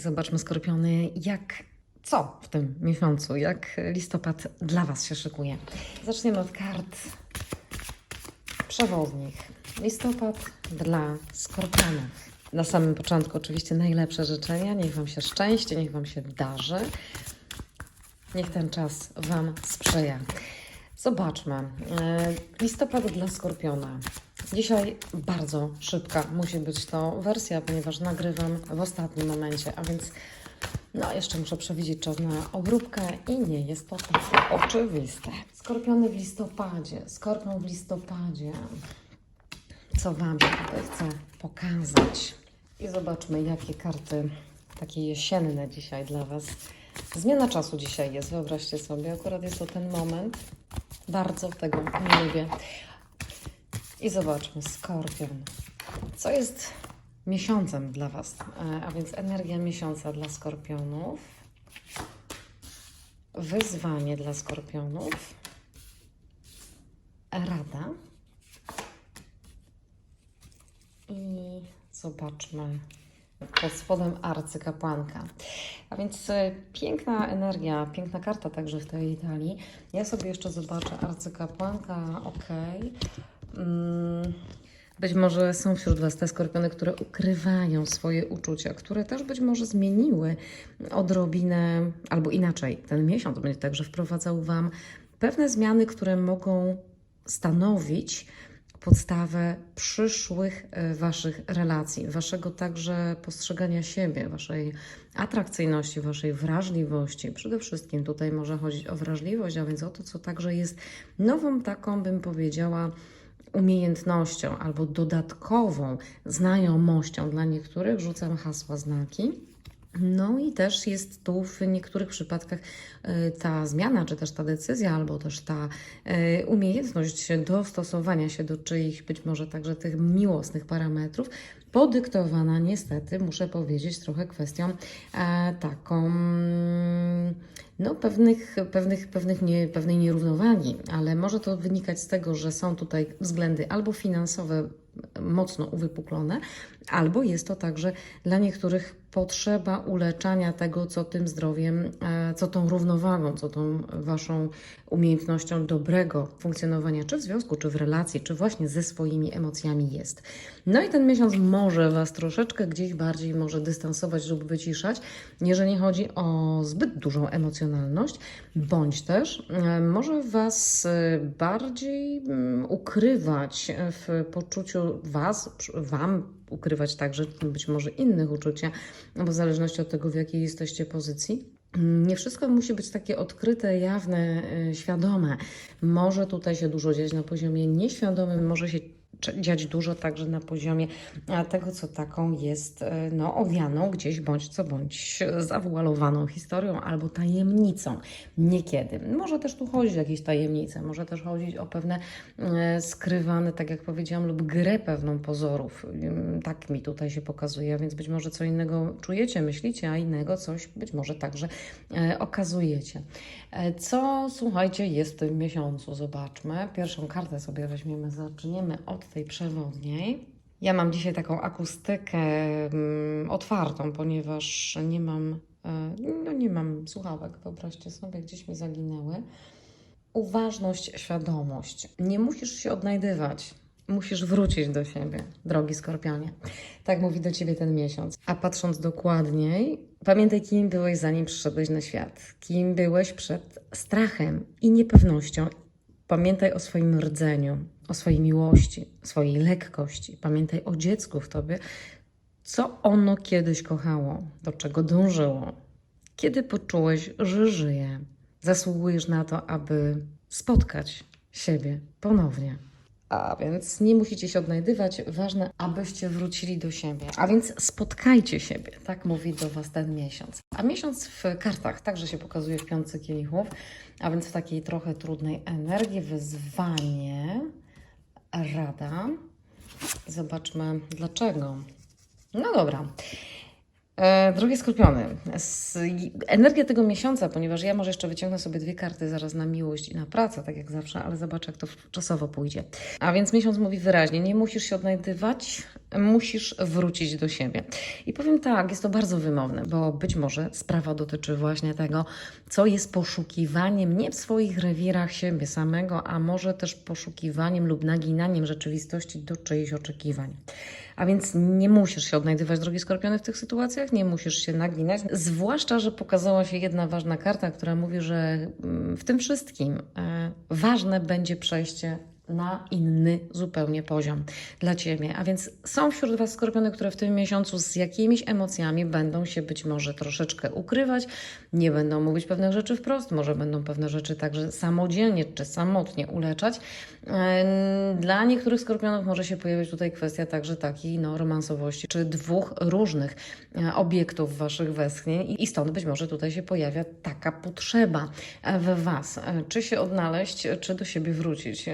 Zobaczmy, skorpiony, jak, co w tym miesiącu, jak listopad dla Was się szykuje. Zaczniemy od kart przewodnich. Listopad dla skorpionów. Na samym początku oczywiście najlepsze życzenia. Niech Wam się szczęście, niech Wam się darzy. Niech ten czas Wam sprzyja. Zobaczmy. E, Listopad dla Skorpiona. Dzisiaj bardzo szybka musi być to wersja, ponieważ nagrywam w ostatnim momencie, a więc no jeszcze muszę przewidzieć czas na obróbkę i nie jest to takie oczywiste. Skorpiony w listopadzie, skorpion w listopadzie. Co Wam tutaj chcę pokazać? I zobaczmy, jakie karty takie jesienne dzisiaj dla Was. Zmiana czasu dzisiaj jest, wyobraźcie sobie, akurat jest to ten moment. Bardzo tego nie lubię. I zobaczmy, skorpion. Co jest miesiącem dla Was? E, A więc energia miesiąca dla skorpionów. Wyzwanie dla skorpionów. Rada. I zobaczmy pod spodem arcykapłanka. A więc e, piękna energia, piękna karta także w tej Italii. Ja sobie jeszcze zobaczę arcykapłanka, ok. Mm, być może są wśród Was te skorpiony, które ukrywają swoje uczucia, które też być może zmieniły odrobinę, albo inaczej, ten miesiąc będzie także wprowadzał Wam pewne zmiany, które mogą stanowić podstawę przyszłych e, Waszych relacji, Waszego także postrzegania siebie, Waszej atrakcyjności, Waszej wrażliwości. Przede wszystkim tutaj może chodzić o wrażliwość, a więc o to, co także jest nową taką, bym powiedziała, umiejętnością albo dodatkową znajomością. Dla niektórych rzucam hasła znaki. No i też jest tu w niektórych przypadkach e, ta zmiana, czy też ta decyzja, albo też ta e, umiejętność dostosowania się do czyichś być może także tych miłosnych parametrów, podyktowana niestety, muszę powiedzieć, trochę kwestią e, taką no, pewnych, pewnych, pewnych nie, pewnej nierównowagi, ale może to wynikać z tego, że są tutaj względy albo finansowe mocno uwypuklone, albo jest to także dla niektórych potrzeba uleczania tego, co tym zdrowiem, e, co tą równowagą, co tą waszą umiejętnością dobrego funkcjonowania, czy w związku, czy w relacji, czy właśnie ze swoimi emocjami jest. No i ten miesiąc może was troszeczkę gdzieś bardziej może dystansować lub wyciszać, jeżeli chodzi o zbyt dużą emocjonalność, bądź też e, może was e, bardziej mm, ukrywać w poczuciu was, wam ukrywać także być może innych uczucia, bo w zależności od tego, w jakiej jesteście pozycji. Nie wszystko musi być takie odkryte, jawne, y, świadome. Może tutaj się dużo dziać na poziomie nieświadomym, może się dziać dużo także na poziomie tego, co taką jest y, no, owianą gdzieś bądź co bądź zawualowaną historią albo tajemnicą. Niekiedy. Może też tu chodzić o jakieś tajemnice, może też chodzić o pewne e, skrywane, tak jak powiedziałam, lub grę pewną pozorów. Tak mi tutaj się pokazuje, więc być może co innego czujecie, myślicie, a innego coś być może także e, okazujecie. E, Co, słuchajcie, jest w tym miesiącu? Zobaczmy. Pierwszą kartę sobie weźmiemy, zaczniemy od tej przewodniej. Ja mam dzisiaj taką akustykę mm, otwartą, ponieważ nie mam, e, no nie mam słuchawek, wyobraźcie sobie, gdzieś mi zaginęły. Uważność, świadomość. Nie musisz się odnajdywać. Musisz wrócić do siebie, drogi skorpionie. Tak mówi do ciebie ten miesiąc. A patrząc dokładniej, pamiętaj, kim byłeś, zanim przyszedłeś na świat. Kim byłeś przed strachem i niepewnością. Pamiętaj o swoim rdzeniu, o swojej miłości, swojej lekkości. Pamiętaj o dziecku w tobie, co ono kiedyś kochało, do czego dążyło. Kiedy poczułeś, że żyje, zasługujesz na to, aby spotkać siebie ponownie. A więc nie musicie się odnajdywać, ważne, abyście wrócili do siebie. A więc spotkajcie siebie, tak mówi do Was ten miesiąc. A miesiąc w kartach także się pokazuje w piątce kielichów, a więc w takiej trochę trudnej energii, wyzwanie, rada. Zobaczmy dlaczego. No dobra. E, drogie skorpiony, energia tego miesiąca, ponieważ ja może jeszcze wyciągnę sobie dwie karty zaraz na miłość i na pracę, tak jak zawsze, ale zobaczę, jak to czasowo pójdzie. A więc miesiąc mówi wyraźnie, nie musisz się odnajdywać, musisz wrócić do siebie. I powiem tak, jest to bardzo wymowne, bo być może sprawa dotyczy właśnie tego, co jest poszukiwaniem nie w swoich rewirach siebie samego, a może też poszukiwaniem lub naginaniem rzeczywistości do czyichś oczekiwań. A więc nie musisz się odnajdywać, drogi skorpiony, w tych sytuacjach, nie musisz się naginać. Zwłaszcza, że pokazała się jedna ważna karta, która mówi, że mm, w tym wszystkim e, ważne będzie przejście na inny zupełnie poziom dla Ciebie. A więc są wśród Was skorpiony, które w tym miesiącu z jakimiś emocjami będą się być może troszeczkę ukrywać, nie będą mówić pewnych rzeczy wprost, może będą pewne rzeczy także samodzielnie czy samotnie uleczać. Dla niektórych skorpionów może się pojawić tutaj kwestia także takiej no, romansowości, czy dwóch różnych e, obiektów Waszych westchnień i- stąd być może tutaj się pojawia taka potrzeba e, we Was, e, czy się odnaleźć, czy do siebie wrócić,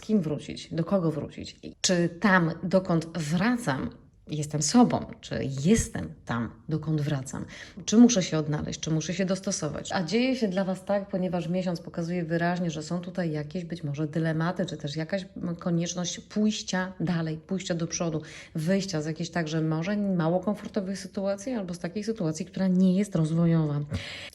z kim wrócić, do kogo wrócić, czy tam, dokąd wracam, jestem sobą, czy jestem tam, dokąd wracam, czy muszę się odnaleźć, czy muszę się dostosować. A dzieje się dla Was tak, ponieważ miesiąc pokazuje wyraźnie, że są tutaj jakieś być może dylematy, czy też jakaś konieczność pójścia dalej, pójścia do przodu, wyjścia z jakiejś także może mało komfortowej sytuacji, albo z takiej sytuacji, która nie jest rozwojowa.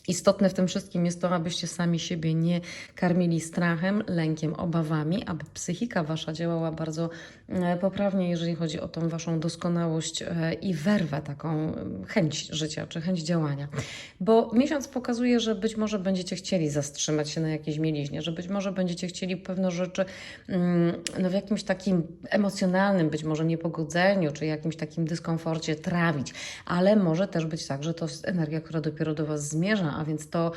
Istotne w tym wszystkim jest to, abyście sami siebie nie karmili strachem, lękiem, obawami, aby psychika Wasza działała bardzo e, poprawnie, jeżeli chodzi o tą Waszą doskonałość e, i werwę, taką e, chęć życia czy chęć działania. Bo miesiąc pokazuje, że być może będziecie chcieli zatrzymać się na jakiejś mieliźnie, że być może będziecie chcieli pewne rzeczy mm, no, w jakimś takim emocjonalnym, być może niepogodzeniu, czy jakimś takim dyskomforcie trawić, ale może też być tak, że to jest energia, która dopiero do Was zmierza, a więc to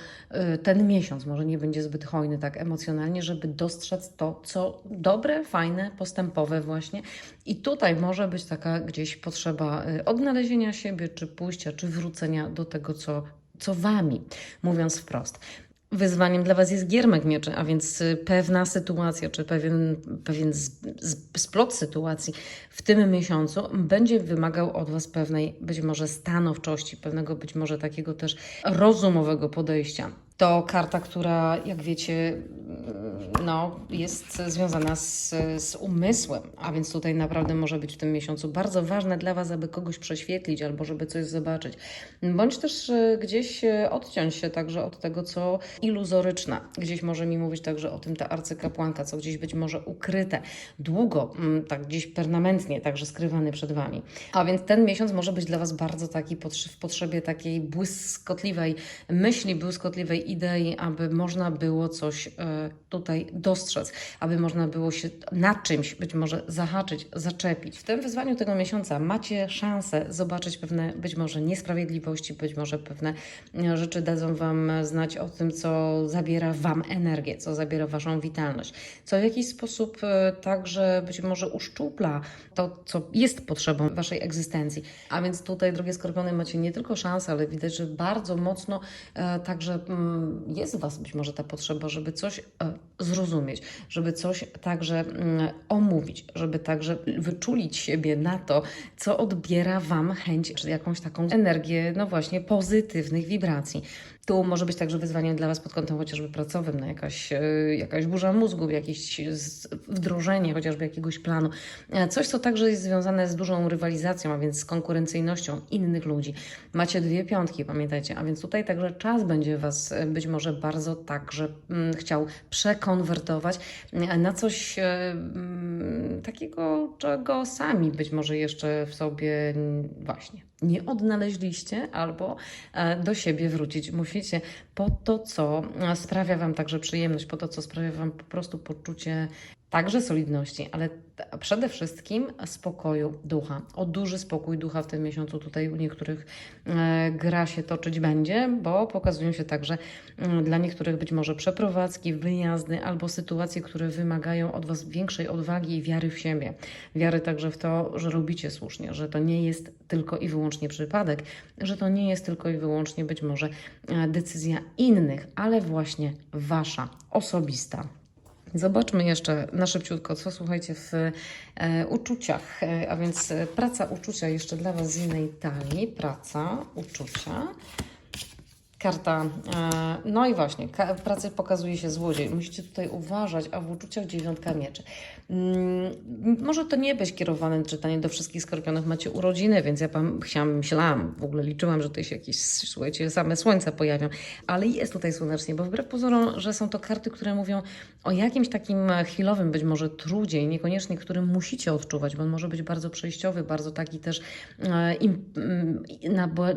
y, ten miesiąc może nie będzie zbyt hojny tak emocjonalnie, żeby dostrzec to, co dobre, fajne, postępowe właśnie. I tutaj może być taka gdzieś potrzeba y, odnalezienia siebie, czy pójścia, czy wrócenia do tego, co, co Wami, mówiąc wprost. Wyzwaniem dla Was jest giermek mieczy, a więc y, pewna sytuacja, czy pewien, pewien splot sytuacji w tym miesiącu będzie wymagał od Was pewnej być może stanowczości, pewnego być może takiego też rozumowego podejścia. To karta, która, jak wiecie, no, jest związana z, z umysłem, a więc tutaj naprawdę może być w tym miesiącu bardzo ważne dla Was, aby kogoś prześwietlić albo żeby coś zobaczyć, bądź też e, gdzieś e, odciąć się także od tego, co iluzoryczne. Gdzieś może mi mówić także o tym ta arcykapłanka, co gdzieś być może ukryte, długo, mm, tak gdzieś permanentnie, także skrywany przed Wami. A więc ten miesiąc może być dla Was bardzo taki w potrzebie takiej błyskotliwej myśli, błyskotliwej idei, aby można było coś e, tutaj dostrzec, aby można było się nad czymś być może zahaczyć, zaczepić. W tym wyzwaniu tego miesiąca macie szansę zobaczyć pewne być może niesprawiedliwości, być może pewne e, rzeczy dadzą Wam znać o tym, co zabiera Wam energię, co zabiera Waszą witalność, co w jakiś sposób e, także być może uszczupla to, co jest potrzebą Waszej egzystencji. A więc tutaj, drogie skorpiony, macie nie tylko szansę, ale widać, że bardzo mocno e, także mm, jest w Was być może ta potrzeba, żeby coś zrozumieć, żeby coś także mm, omówić, żeby także wyczulić siebie na to, co odbiera Wam chęć, czy jakąś taką energię, no właśnie, pozytywnych wibracji. Tu może być także wyzwaniem dla Was pod kątem chociażby pracowym, na jakaś, e, jakaś burza mózgu, jakieś wdrożenie chociażby jakiegoś planu. E, Coś, co także jest związane z dużą rywalizacją, a więc z konkurencyjnością innych ludzi. Macie dwie piątki, pamiętajcie, a więc tutaj także czas będzie Was e, być może bardzo także mm, chciał przekonwertować e, na coś e, mm, takiego, czego sami być może jeszcze w sobie właśnie nie odnaleźliście albo e, do siebie wrócić musicie po to, co e, sprawia Wam także przyjemność, po to, co sprawia Wam po prostu poczucie także solidności, ale przede wszystkim spokoju ducha. O duży spokój ducha w tym miesiącu tutaj u niektórych e, gra się toczyć będzie, bo pokazują się także mm, dla niektórych być może przeprowadzki, wyjazdy albo sytuacje, które wymagają od Was większej odwagi i wiary w siebie. Wiary także w to, że robicie słusznie, że to nie jest tylko i wyłącznie przypadek, że to nie jest tylko i wyłącznie być może e, decyzja innych, ale właśnie Wasza, osobista. Zobaczmy jeszcze na szybciutko, co słuchajcie w e, uczuciach, e, a więc e, praca uczucia jeszcze dla Was z innej talii. Praca uczucia. Karta, e, no i właśnie, w pracy pokazuje się złodziej. Musicie tutaj uważać, a w uczuciach dziewiątka mieczy. Mm, może to nie być kierowane czytanie do wszystkich skorpionów. Macie urodziny, więc ja pam, chciałam, myślałam, w ogóle liczyłam, że tutaj się jakieś, słuchajcie, same słońca pojawią. Ale jest tutaj słonecznie, bo wbrew pozorom, że są to karty, które mówią o jakimś takim chwilowym być może trudzie i niekoniecznie, którym musicie odczuwać, bo on może być bardzo przejściowy, bardzo taki też e, mm,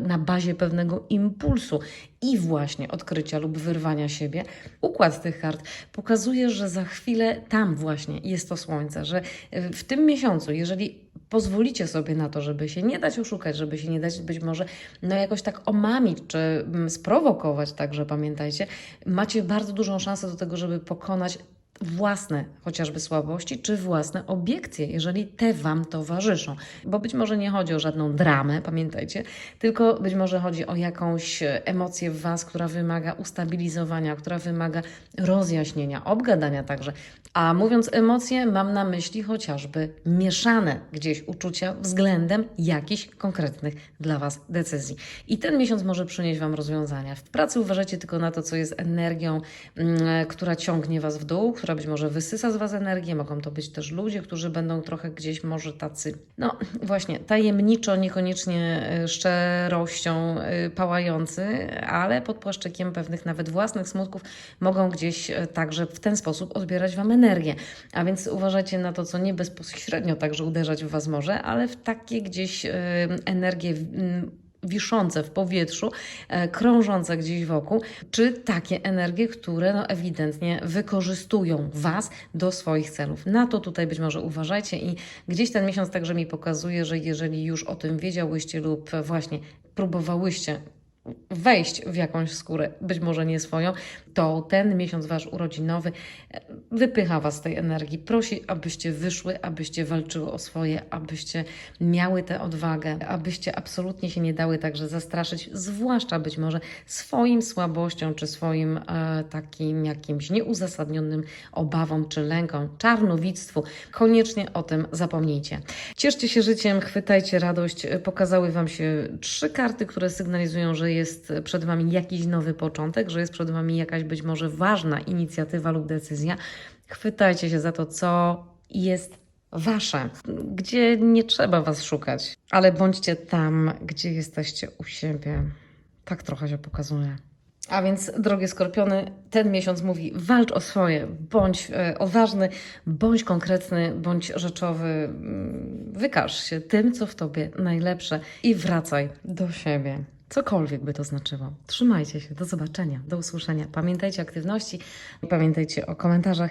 na bazie pewnego impulsu i właśnie odkrycia lub wyrwania siebie. Układ tych kart pokazuje, że za chwilę tam właśnie jest to słońce, że e, w tym miesiącu, jeżeli pozwolicie sobie na to, żeby się nie dać oszukać, żeby się nie dać być może no jakoś tak omamić czy mm, sprowokować także, pamiętajcie, macie bardzo dużą szansę do tego, żeby pokonać własne chociażby słabości, czy własne obiekcje, jeżeli te Wam towarzyszą. Bo być może nie chodzi o żadną dramę, pamiętajcie, tylko być może chodzi o jakąś emocję w Was, która wymaga ustabilizowania, która wymaga rozjaśnienia, obgadania także. A mówiąc emocje, mam na myśli chociażby mieszane gdzieś uczucia względem jakichś konkretnych dla Was decyzji. I ten miesiąc może przynieść Wam rozwiązania. W pracy uważajcie tylko na to, co jest energią, mm, która ciągnie Was w dół, która być może wysysa z Was energię. Mogą to być też ludzie, którzy będą trochę gdzieś może tacy, no właśnie, tajemniczo, niekoniecznie y, szczerością y, pałający, ale pod płaszczykiem pewnych nawet własnych smutków mogą gdzieś y, także w ten sposób odbierać Wam energię. A więc uważajcie na to, co nie bezpośrednio także uderzać w Was może, ale w takie gdzieś energie mm, wiszące w powietrzu, e, krążące gdzieś wokół, czy takie energie, które no ewidentnie wykorzystują Was do swoich celów. Na to tutaj być może uważajcie i gdzieś ten miesiąc także mi pokazuje, że jeżeli już o tym wiedziałyście lub właśnie próbowałyście wejść w jakąś skórę, być może nie swoją, to ten miesiąc wasz urodzinowy e, wypycha was z tej energii. Prosi, abyście wyszły, abyście walczyły o swoje, abyście miały tę odwagę, abyście absolutnie się nie dały także zastraszyć, zwłaszcza być może swoim słabością, czy swoim e, takim jakimś nieuzasadnionym obawom, czy lękom, czarnowictwu. Koniecznie o tym zapomnijcie. Cieszcie się życiem, chwytajcie radość. Pokazały Wam się trzy karty, które sygnalizują, że jest przed Wami jakiś nowy początek, że jest przed Wami jakaś być może ważna inicjatywa lub decyzja. Chwytajcie się za to, co jest Wasze, gdzie nie trzeba Was szukać, ale bądźcie tam, gdzie jesteście u siebie. Tak trochę się pokazuje. A więc, drogie skorpiony, ten miesiąc mówi: walcz o swoje, bądź e, odważny, bądź konkretny, bądź rzeczowy. Mm, Wykaż się tym, co w tobie najlepsze i wracaj do siebie. Cokolwiek by to znaczyło. Trzymajcie się, do zobaczenia, do usłyszenia. Pamiętajcie o aktywności, pamiętajcie o komentarzach.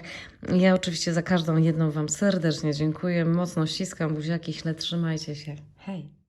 Ja oczywiście za każdą jedną Wam serdecznie dziękuję, mocno ściskam buziaki, śled, trzymajcie się. Hej!